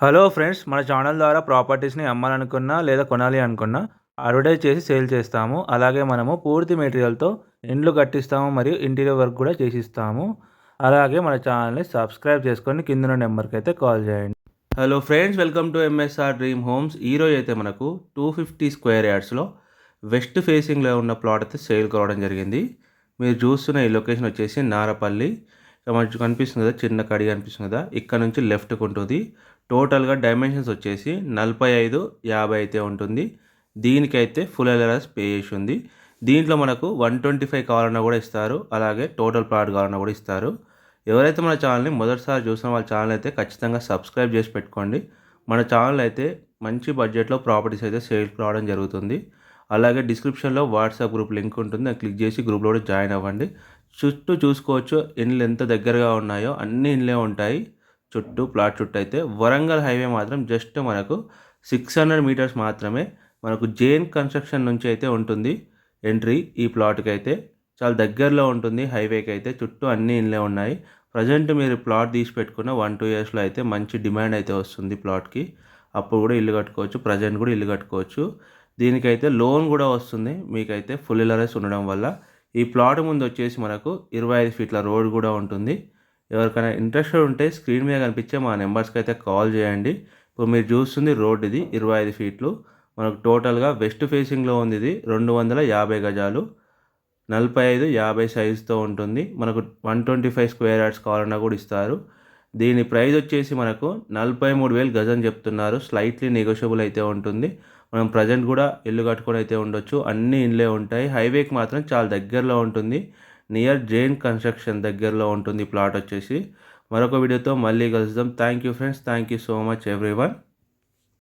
Hello friends మన channel ద్వారా ప్రాపర్టీస్ని అమ్మాలనుకున్నా లేదా కొనాలి అనుకున్నా అడ్వర్టైజ్ చేసి సేల్ చేస్తాము. అలాగే మనము పూర్తి మెటీరియల్తో ఇండ్లు కట్టిస్తాము మరియు ఇంటీరియర్ వర్క్ కూడా చేసిస్తాము. అలాగే మన ఛానల్ని సబ్స్క్రైబ్ చేసుకొని కింద నెంబర్కి అయితే కాల్ చేయండి. Hello friends welcome to MSR dream homes ఈరోజు అయితే మనకు టూ ఫిఫ్టీ స్క్వేర్ యార్డ్స్లో వెస్ట్ ఫేసింగ్లో ఉన్న ప్లాట్ అయితే సేల్ కావడం జరిగింది. మీరు చూస్తున్న ఈ లొకేషన్ వచ్చేసి నారపల్లి. మనకు కనిపిస్తుంది కదా? చిన్న కడి కనిపిస్తుంది కదా? ఇక్కడ నుంచి లెఫ్ట్కి ఉంటుంది. టోటల్గా డైమెన్షన్స్ వచ్చేసి నలభై ఐదు యాభై అయితే ఉంటుంది. దీనికైతే ఫుల్ ఎల్ఆర్ఎస్ పే చేసి ఉంది దీంట్లో మనకు వన్ ట్వంటీ ఫైవ్ కావాలన్నా కూడా ఇస్తారు. అలాగే టోటల్ ప్లాట్ కావాలన్నా కూడా ఇస్తారు. ఎవరైతే మన ఛానల్ని మొదటిసారి చూసిన వాళ్ళ ఛానల్ అయితే ఖచ్చితంగా సబ్స్క్రైబ్ చేసి పెట్టుకోండి. మన ఛానల్ అయితే మంచి బడ్జెట్లో ప్రాపర్టీస్ అయితే సేల్కి రావడం జరుగుతుంది. అలాగే డిస్క్రిప్షన్లో వాట్సాప్ గ్రూప్ లింక్ ఉంటుంది. దాన్ని క్లిక్ చేసి గ్రూప్లో కూడా జాయిన్ అవ్వండి. చుట్టూ చూసుకోవచ్చు ఇండ్లు ఎంత దగ్గరగా ఉన్నాయో అన్ని ఇండ్లే ఉంటాయి. చుట్టూ ప్లాట్ చుట్టూ అయితే వరంగల్ హైవే మాత్రం జస్ట్ మనకు సిక్స్ హండ్రెడ్ మీటర్స్ మాత్రమే మనకు జేన్ కన్స్ట్రక్షన్ నుంచి అయితే ఉంటుంది ఎంట్రీ ఈ ప్లాట్కి అయితే చాలా దగ్గరలో ఉంటుంది హైవేకి అయితే చుట్టూ అన్ని ఇండ్లే ఉన్నాయి. ప్రజెంట్ మీరు ప్లాట్ తీసి పెట్టుకున్న వన్ టూ ఇయర్స్లో అయితే మంచి డిమాండ్ అయితే వస్తుంది ప్లాట్కి. అప్పుడు కూడా ఇల్లు కట్టుకోవచ్చు ప్రజెంట్ కూడా ఇల్లు కట్టుకోవచ్చు. దీనికైతే లోన్ కూడా వస్తుంది మీకైతే ఫుల్ ఎల్ఆర్ఎస్ ఉండడం వల్ల. ఈ ప్లాట్ ముందు వచ్చేసి మనకు ఇరవై ఐదు ఫీట్ల రోడ్ కూడా ఉంటుంది. ఎవరికైనా ఇంట్రెస్టెడ్ ఉంటే స్క్రీన్ మీద కనిపించే మా నెంబర్స్కి అయితే కాల్ చేయండి. ఇప్పుడు మీరు చూస్తుంది రోడ్ ఇది ఇరవై ఐదు ఫీట్లు. మనకు టోటల్గా వెస్ట్ ఫేసింగ్లో ఉంది ఇది రెండు వందల యాభై గజాలు. నలభై ఐదు యాభై సైజుతో ఉంటుంది. మనకు one twenty five square yards కావాలన్నా కూడా ఇస్తారు. దీని ప్రైస్ వచ్చేసి మనకు నలభై మూడు వేలు గజం చెప్తున్నారు. స్లైట్లీ నెగోషియబుల్ అయితే ఉంటుంది. మనం ప్రజెంట్ కూడా ఇల్లు కట్టుకొని అయితే ఉండొచ్చు. అన్ని ఇండ్లే ఉంటాయి. హైవేకి మాత్రం చాలా దగ్గరలో ఉంటుంది. నియర్ జైన్ కన్స్ట్రక్షన్ దగ్గరలో ఉంటుంది ప్లాట్ వచ్చేసి. మరొక వీడియోతో మళ్ళీ కలుద్దాం. Thank you friends thank you so much everyone